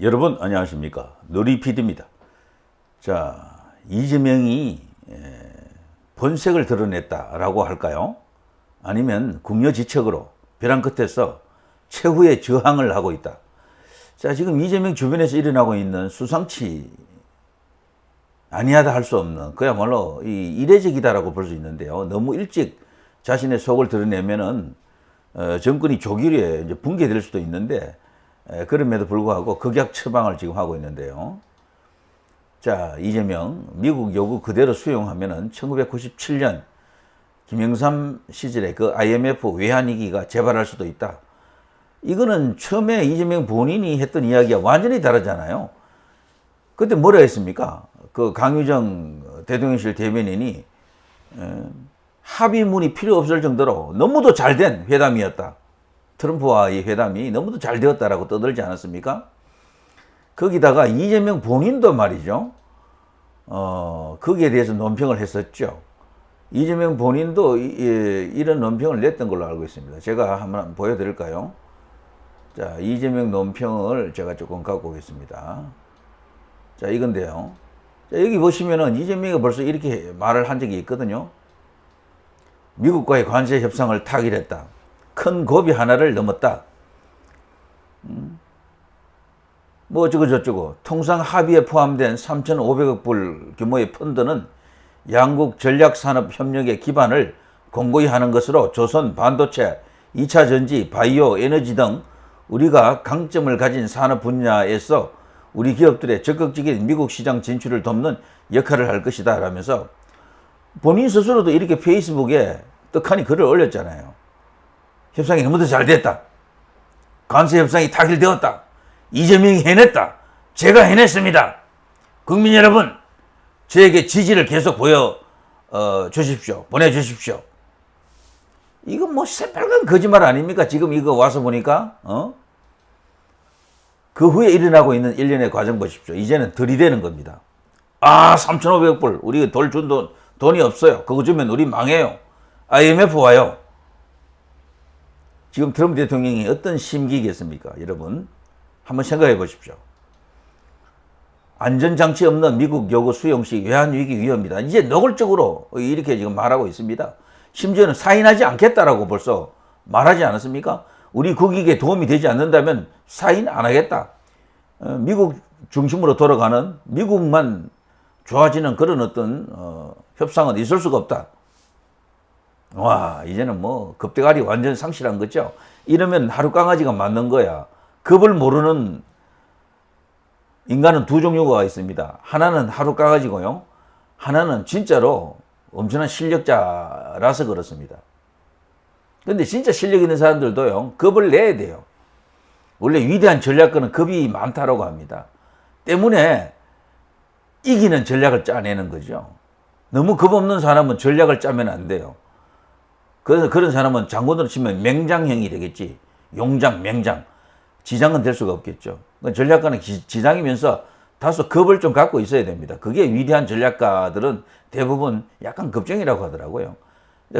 여러분 안녕하십니까 누리피디입니다. 자 이재명이 에, 본색을 드러냈다라고 할까요? 아니면 궁여지책으로 벼랑 끝에서 최후의 저항을 하고 있다. 자 지금 이재명 주변에서 일어나고 있는 수상치 아니하다 할 수 없는 그야말로 이 이례적이다라고 볼 수 있는데요. 너무 일찍 자신의 속을 드러내면은 어, 정권이 조기에 이제 붕괴될 수도 있는데 에, 그럼에도 불구하고 극약 처방을 지금 하고 있는데요. 자, 이재명 미국 요구 그대로 수용하면은 1997년 김영삼 시절에 그 IMF 외환위기가 재발할 수도 있다. 이거는 처음에 이재명 본인이 했던 이야기와 완전히 다르잖아요. 그때 뭐라 했습니까? 그 강유정 대통령실 대변인이 에, 합의문이 필요 없을 정도로 너무도 잘 된 회담이었다. 트럼프와의 회담이 너무도 잘 되었다라고 떠들지 않았습니까? 거기다가 이재명 본인도 말이죠. 어, 거기에 대해서 논평을 했었죠. 이재명 본인도 이, 이, 이런 논평을 냈던 걸로 알고 있습니다. 제가 한번 보여드릴까요? 자, 이재명 논평을 제가 조금 갖고 오겠습니다. 자, 이건데요. 자, 여기 보시면은 이재명이 벌써 이렇게 말을 한 적이 있거든요. 미국과의 관세 협상을 타결했다. 큰 고비 하나를 넘었다. 음. 뭐 어쩌고 저쩌고 통상 합의에 포함된 3,500억 불 규모의 펀드는 양국 전략산업협력의 기반을 공고히 하는 것으로 조선 반도체, 2차 전지, 바이오, 에너지 등 우리가 강점을 가진 산업 분야에서 우리 기업들의 적극적인 미국 시장 진출을 돕는 역할을 할 것이다 라면서 본인 스스로도 이렇게 페이스북에 떡하니 글을 올렸잖아요. 협상이 너무도 잘 됐다. 관세 협상이 타결되었다. 이재명이 해냈다. 제가 해냈습니다. 국민 여러분, 저에게 지지를 계속 보여 어, 주십시오. 보내주십시오. 이거 뭐 새빨간 거짓말 아닙니까? 지금 이거 와서 보니까 어? 그 후에 일어나고 있는 일련의 과정 보십시오. 이제는 들이대는 겁니다. 아, 3,500불. 우리 돌 준 돈, 돈이 없어요. 그거 주면 우리 망해요. IMF 와요. 지금 트럼프 대통령이 어떤 심기겠습니까? 여러분, 한번 생각해 보십시오. 안전장치 없는 미국 요구 수용 시 외환위기 위험이다. 이제 노골적으로 이렇게 지금 말하고 있습니다. 심지어는 사인하지 않겠다라고 벌써 말하지 않았습니까? 우리 국익에 도움이 되지 않는다면 사인 안 하겠다. 어, 미국 중심으로 돌아가는 미국만 좋아지는 그런 어떤 어, 협상은 있을 수가 없다. 와 이제는 뭐 급대가리 완전 상실한 거죠. 이러면 하루 강아지가 맞는 거야. 급을 모르는 인간은 두 종류가 있습니다. 하나는 하루 강아지고요. 하나는 진짜로 엄청난 실력자라서 그렇습니다. 근데 진짜 실력 있는 사람들도요, 겁을 내야 돼요. 원래 위대한 전략가는 겁이 많다라고 합니다. 때문에 이기는 전략을 짜내는 거죠. 너무 겁 없는 사람은 전략을 짜면 안 돼요. 그래서 그런 사람은 장군으로 치면 맹장형이 되겠지. 용장, 맹장. 지장은 될 수가 없겠죠. 전략가는 지 장이면서 다소 겁을 좀 갖고 있어야 됩니다. 그게 위대한 전략가들은 대부분 약간 겁쟁이라고 하더라고요.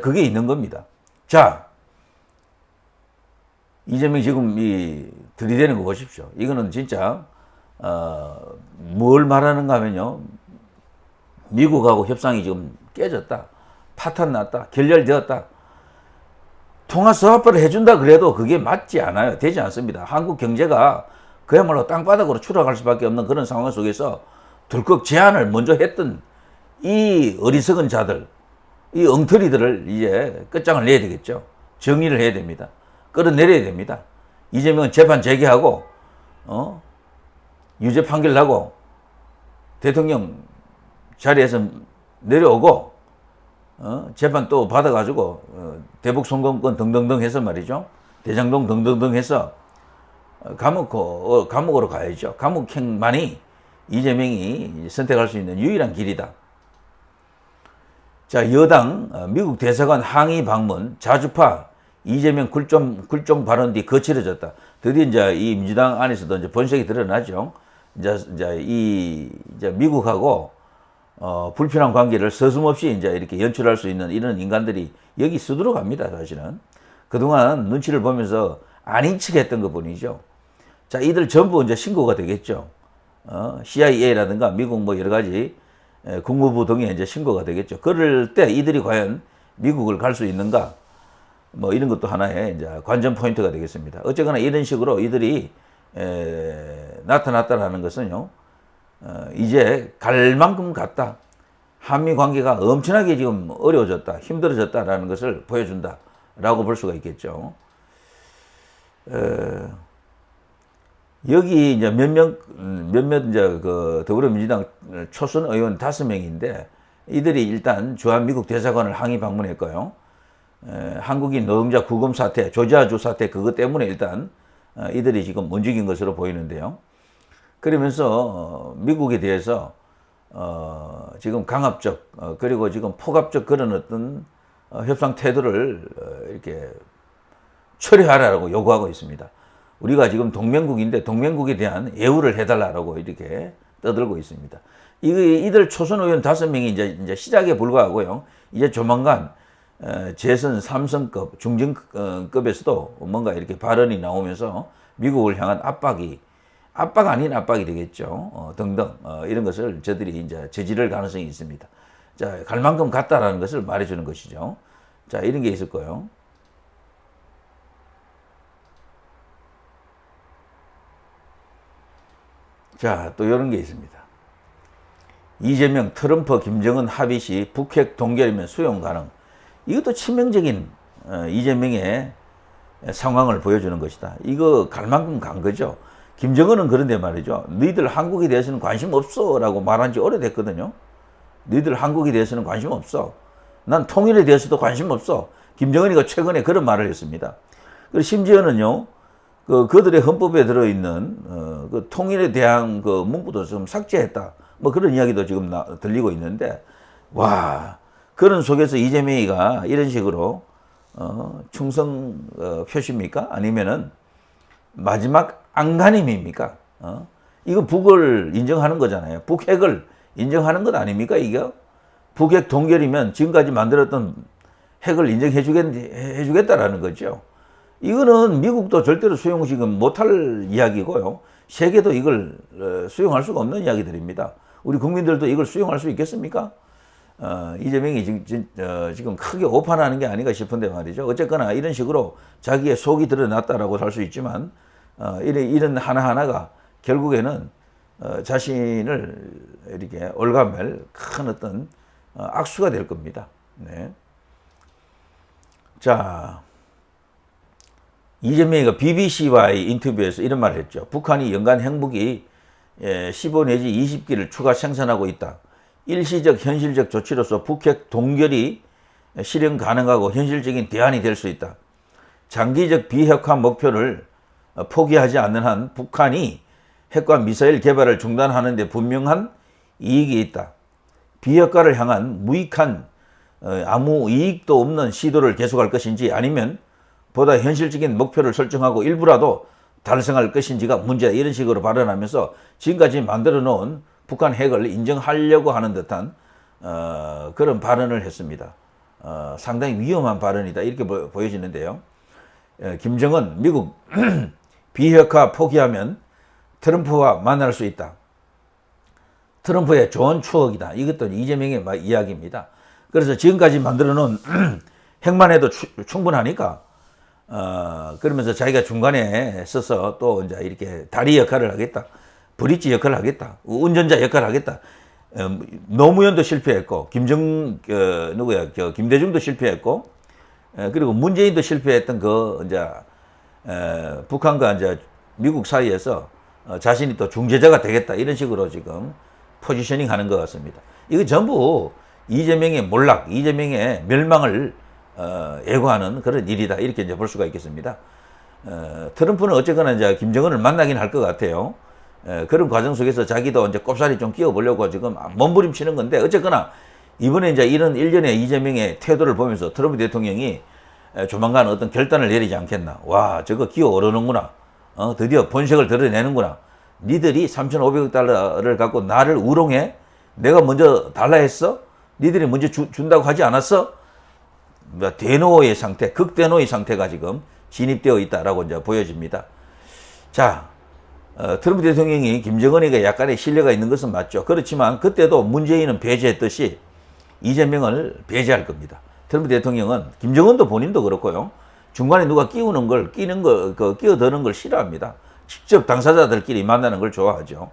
그게 있는 겁니다. 자, 이재명 지금 이 들이대는 거 보십시오. 이거는 진짜 어, 뭘 말하는가 하면요. 미국하고 협상이 지금 깨졌다. 파탄 났다. 결렬되었다. 통화 서합을 해준다 그래도 그게 맞지 않아요. 되지 않습니다. 한국 경제가 그야말로 땅바닥으로 추락할 수밖에 없는 그런 상황 속에서 덜컥 제안을 먼저 했던 이 어리석은 자들, 이 엉터리들을 이제 끝장을 내야 되겠죠. 정리를 해야 됩니다. 끌어내려야 됩니다. 이재명은 재판 재개하고, 어? 유죄 판결 나고, 대통령 자리에서 내려오고, 어? 재판 또 받아가지고, 어, 대북 송금권 등등등 해서 말이죠. 대장동 등등등 해서, 어, 감옥, 어, 감옥으로 가야죠. 감옥행만이 이재명이 선택할 수 있는 유일한 길이다. 자, 여당, 어, 미국 대사관 항의 방문, 자주파, 이재명 굴종, 굴종 발언 뒤 거칠어졌다. 드디어 이제 이 민주당 안에서도 이제 본색이 드러나죠. 이제, 이제 이, 이제 미국하고, 어, 불편한 관계를 서슴없이 이제 이렇게 연출할 수 있는 이런 인간들이 여기 수두룩합니다, 사실은. 그동안 눈치를 보면서 아닌 척 했던 것 뿐이죠. 자, 이들 전부 이제 신고가 되겠죠. 어, CIA라든가 미국 뭐 여러 가지 에, 국무부 등에 이제 신고가 되겠죠. 그럴 때 이들이 과연 미국을 갈 수 있는가? 뭐 이런 것도 하나의 이제 관전 포인트가 되겠습니다. 어쨌거나 이런 식으로 이들이 에, 나타났다라는 것은요, 어, 이제 갈 만큼 갔다. 한미 관계가 엄청나게 지금 어려워졌다, 힘들어졌다라는 것을 보여준다라고 볼 수가 있겠죠. 어, 여기 이제 음, 몇몇 이제 그 더불어민주당 초선 의원 다섯 명인데 이들이 일단 주한 미국 대사관을 항의 방문했고요. 에, 한국인 노동자 구금 사태, 조지아주 사태 그것 때문에 일단 어, 이들이 지금 움직인 것으로 보이는데요. 그러면서 어, 미국에 대해서 어, 지금 강압적 어, 그리고 지금 포갑적 그런 어떤 어, 협상 태도를 어, 이렇게 철회하라고 요구하고 있습니다. 우리가 지금 동맹국인데 동맹국에 대한 예우를 해달라고 이렇게 떠들고 있습니다. 이, 이들 초선 의원 다섯 명이 이제, 이제 시작에 불과하고요. 이제 조만간 어, 재선 삼성급, 중진급에서도 뭔가 이렇게 발언이 나오면서 미국을 향한 압박이 압박 아닌 압박이 되겠죠. 어, 등등 어, 이런 것을 저들이 이제 저지를 가능성이 있습니다. 자, 갈 만큼 갔다라는 것을 말해주는 것이죠. 자, 이런 게 있을 거예요. 자, 또 이런 게 있습니다. 이재명, 트럼프, 김정은 합의 시 북핵 동결이면 수용 가능. 이것도 치명적인 어, 이재명의 상황을 보여주는 것이다. 이거 갈 만큼 간 거죠. 김정은은 그런데 말이죠. 너희들 한국에 대해서는 관심 없어 라고 말한 지 오래됐거든요. 너희들 한국에 대해서는 관심 없어. 난 통일에 대해서도 관심 없어. 김정은이가 최근에 그런 말을 했습니다. 그리고 심지어는요, 그, 그들의 헌법에 들어있는, 어, 그 통일에 대한 그 문구도 좀 삭제했다. 뭐 그런 이야기도 지금 나, 들리고 있는데, 와, 그런 속에서 이재명이가 이런 식으로, 어, 충성, 어, 표시입니까? 아니면은 마지막 안간힘입니까? 어? 이거 북을 인정하는 거잖아요. 북핵을 인정하는 것 아닙니까? 이게 북핵 동결이면 지금까지 만들었던 핵을 인정해 주겠, 해 주겠다라는 거죠. 이거는 미국도 절대로 수용 지금 못할 이야기고요. 세계도 이걸 어, 수용할 수가 없는 이야기들입니다. 우리 국민들도 이걸 수용할 수 있겠습니까? 어, 이재명이 지금, 어, 지금 크게 오판하는 게 아닌가 싶은데 말이죠. 어쨌거나 이런 식으로 자기의 속이 드러났다라고 할 수 있지만, 어, 이런, 이런 하나하나가 결국에는 어, 자신을 이렇게 올가맬 큰 어떤 어, 악수가 될 겁니다. 네. 자, 이재명이가 BBC와의 인터뷰에서 이런 말을 했죠. 북한이 연간 핵무기 15 예, 내지 20기를 추가 생산하고 있다. 일시적 현실적 조치로서 북핵 동결이 실현 가능하고 현실적인 대안이 될 수 있다. 장기적 비핵화 목표를 포기하지 않는 한 북한이 핵과 미사일 개발을 중단하는 데 분명한 이익이 있다. 비핵화를 향한 무익한 어, 아무 이익도 없는 시도를 계속할 것인지 아니면 보다 현실적인 목표를 설정하고 일부라도 달성할 것인지가 문제다. 이런 식으로 발언하면서 지금까지 만들어 놓은 북한 핵을 인정하려고 하는 듯한 어, 그런 발언을 했습니다. 어, 상당히 위험한 발언이다. 이렇게 보, 여지는데요 예, 김정은 미국 비핵화 포기하면 트럼프와 만날 수 있다. 트럼프의 좋은 추억이다. 이것도 이재명의 이야기입니다. 그래서 지금까지 만들어 놓은 핵만 해도 충분하니까 어, 그러면서 자기가 중간에 서서 또 이제 이렇게 다리 역할을 하겠다. 브릿지 역할을 하겠다. 운전자 역할을 하겠다. 어, 노무현도 실패했고, 김정, 어, 누구야, 저, 김대중도 실패했고, 어, 그리고 문재인도 실패했던 그, 이제, 어, 북한과 이제 미국 사이에서 어, 자신이 또 중재자가 되겠다. 이런 식으로 지금 포지셔닝 하는 것 같습니다. 이거 전부 이재명의 몰락, 이재명의 멸망을 어, 예고하는 그런 일이다. 이렇게 이제 볼 수가 있겠습니다. 어, 트럼프는 어쨌거나 이제 김정은을 만나긴 할 것 같아요. 에, 그런 과정 속에서 자기도 이제 꼽사리 좀 끼워보려고 지금 몸부림치는 건데 어쨌거나 이번에 이제 이런 일련의 이재명의 태도를 보면서 트럼프 대통령이 에, 조만간 어떤 결단을 내리지 않겠나. 와, 저거 기어 오르는구나. 어, 드디어 본색을 드러내는구나. 니들이 3,500억 달러를 갖고 나를 우롱해? 내가 먼저 달라 했어? 니들이 먼저 주, 준다고 하지 않았어? 뭐 대노의 상태, 극대노의 상태가 지금 진입되어 있다라고 이제 보여집니다. 자, 어, 트럼프 대통령이 김정은에게 약간의 신뢰가 있는 것은 맞죠. 그렇지만 그때도 문재인은 배제했듯이 이재명을 배제할 겁니다. 트럼프 대통령은 김정은도 본인도 그렇고요. 중간에 누가 끼우는 걸 끼는 거, 그 끼어드는 걸 싫어합니다. 직접 당사자들끼리 만나는 걸 좋아하죠.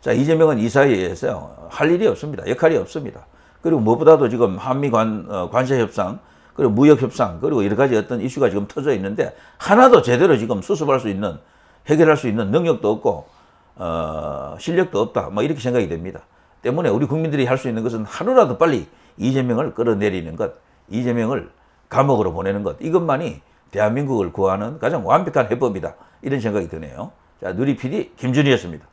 자, 이재명은 이 사이에서 할 일이 없습니다. 역할이 없습니다. 그리고 무엇보다도 지금 한미 관, 어, 관세 협상, 그리고 무역 협상, 그리고 여러 가지 어떤 이슈가 지금 터져 있는데 하나도 제대로 지금 수습할 수 있는, 해결할 수 있는 능력도 없고, 어, 실력도 없다. 뭐 이렇게 생각이 됩니다. 때문에 우리 국민들이 할 수 있는 것은 하루라도 빨리 이재명을 끌어내리는 것, 이재명을 감옥으로 보내는 것, 이것만이 대한민국을 구하는 가장 완벽한 해법이다. 이런 생각이 드네요. 자, 누리 PD 김준이었습니다.